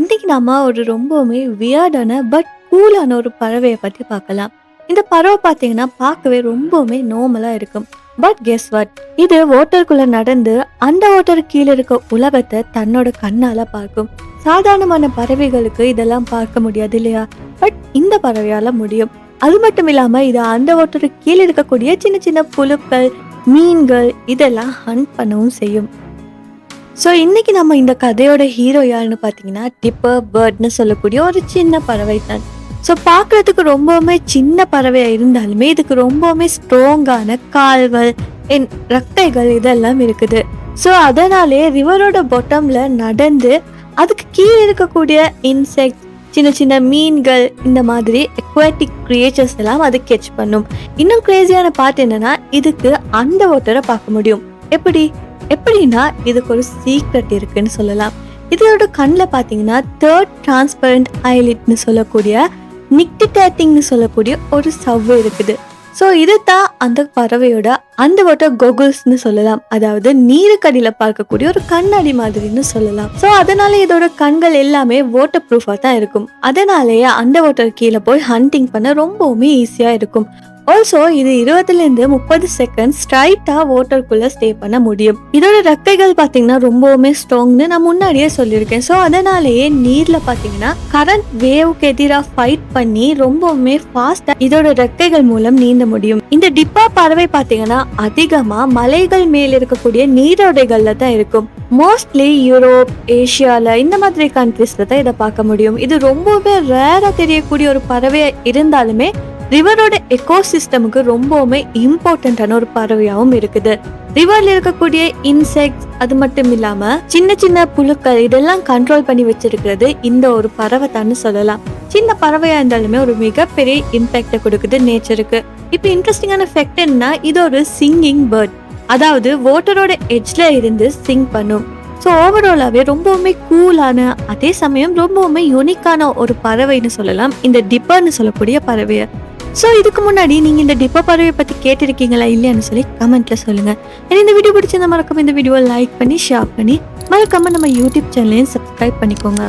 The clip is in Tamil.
இன்றைக்கி நாம் ஒரு ரொம்பவுமே வியர்டான பட் கூலான ஒரு பறவையை பற்றி பார்க்கலாம். இந்த பறவை பார்த்தீங்கன்னா பார்க்கவே ரொம்பவுமே நோமலாக இருக்கும். பட் கெஸ் வாட் இது ஓட்டருக்குள்ள நடந்து அந்த ஓட்டர் கீழே இருக்க உலகத்தை தன்னோட கண்ணால் பார்க்கும். சாதாரணமான பறவைகளுக்கு இதெல்லாம் பார்க்க முடியாது இல்லையா? பட் இந்த பறவையால் முடியும். அது மட்டும் இல்லாமல் இது அந்த ஓட்டருக்கு கீழே இருக்கக்கூடிய சின்ன சின்ன புழுக்கள் மீன்கள் இதெல்லாம் ஹண்ட் பண்ணவும் செய்யும். ஸோ இன்றைக்கி நம்ம இந்த கதையோட ஹீரோ யாருன்னு பார்த்தீங்கன்னா டிப்பர் பேர்ட்னு சொல்லக்கூடிய ஒரு சின்ன பறவை தான். ஸோ பார்க்கறதுக்கு ரொம்பவுமே சின்ன பறவையாக இருந்தாலுமே இதுக்கு ரொம்பவுமே ஸ்ட்ராங்கான கால்கள் என் ரக்கைகள் இதெல்லாம் இருக்குது. ஸோ அதனாலே ரிவரோட பொட்டமில் நடந்து அதுக்கு கீழே இருக்கக்கூடிய இன்செக்ட் சின்ன சின்ன மீன்கள் இந்த மாதிரி எக்வாட்டிக் கிரியேச்சர்ஸ் எல்லாம் அது கெச் பண்ணும். இன்னும் கிரேசியான பார்ட் என்னன்னா இதுக்கு அந்த ஒருத்தரை பார்க்க முடியும். எப்படி? எப்படின்னா இதுக்கு ஒரு சீக்ரெட் இருக்குன்னு சொல்லலாம். இதோட கண்ணில் பார்த்தீங்கன்னா தேர்ட் டிரான்ஸ்பரண்ட் ஐலிட்னு சொல்லக்கூடிய நிக்டிடேட்டிங்னு சொல்லக்கூடிய ஒரு சவ்வு இருக்குது. ஸோ இதுதான் அந்த பறவையோட அந்த வாட்டர் கோகுல்ஸ்னு சொல்லலாம். அதாவது நீருக்கடியில் பார்க்கக்கூடிய ஒரு கண்ணாடி மாதிரின்னு சொல்லலாம். ஸோ அதனால இதோட கண்கள் எல்லாமே வாட்டர் ப்ரூஃபாக தான் இருக்கும். அதனாலேயே அந்த வாட்டர் கீழே போய் ஹண்டிங் பண்ண ரொம்பவுமே ஈஸியாக இருக்கும். ஆல்சோ இது இருபதுலேருந்து முப்பது செகண்ட் ஸ்ட்ரைட்டாக வாட்டருக்குள்ளே ஸ்டே பண்ண முடியும். இதோட ரெக்கைகள் பார்த்தீங்கன்னா ரொம்பவுமே ஸ்ட்ராங்னு நான் முன்னாடியே சொல்லியிருக்கேன். ஸோ அதனாலேயே நீரில் பார்த்தீங்கன்னா கரண்ட் வேவுக்கு எதிராக ஃபைட் பண்ணி ரொம்பவுமே ஃபாஸ்ட்டாக இதோட ரெக்கைகள் மூலம் நீந்த முடியும். இந்த டிப்பா பறவை பார்த்தீங்கன்னா அதிகமாக மலைகள் மேல் இருக்கக்கூடிய நீரோடைகளில் தான் இருக்கும். மோஸ்ட்லி யூரோப் ஏஷியாவில் இந்த மாதிரி கண்ட்ரிஸில் தான் இதை பார்க்க முடியும். இது ரொம்பவே ரேராக தெரியக்கூடிய ஒரு பறவை இருந்தாலுமே ரிவரோட எக்கோசிஸ்டமுக்கு ரொம்பவுமே இம்பார்ட்டண்ட்டான ஒரு பறவையாகவும் இருக்குது. ரிவர்ல இருக்கக்கூடிய இன்செக்ட்ஸ் அது மட்டும் இல்லாம சின்ன சின்ன புழுக்கள் இதெல்லாம் கண்ட்ரோல் பண்ணி வச்சிருக்கிறது இந்த ஒரு பறவை தான் சொல்லலாம். சின்ன பறவையா இருந்தாலுமே ஒரு மிகப்பெரிய இம்பாக்டை கொடுக்குது நேச்சருக்கு இப்போ இன்ட்ரெஸ்டிங்கான ஃபேக்ட் என்ன இது ஒரு சிங்கிங் பேர்ட் அதாவது வாட்டரோட எட்ஜ்ல இருந்து சிங் பண்ணும். ஸோ ஓவராலாகவே ரொம்பவுமே கூலான அதே சமயம் ரொம்பவுமே யூனிக்கான ஒரு பறவைன்னு சொல்லலாம். இந்த டிப்பர்னு சொல்லக்கூடிய பறவையை. ஸோ இதுக்கு முன்னாடி நீங்கள் இந்த டிப்பா பறவையை பற்றி கேட்டிருக்கீங்களா இல்லையான்னு சொல்லி கமெண்ட்டில் சொல்லுங்கள் எனக்கு இந்த வீடியோ பிடிச்சிருந்தா மறக்காம இந்த வீடியோவை லைக் பண்ணி ஷேர் பண்ணி மறக்காம நம்ம யூடியூப் சேனலையும் சப்ஸ்கிரைப் பண்ணிக்கோங்க.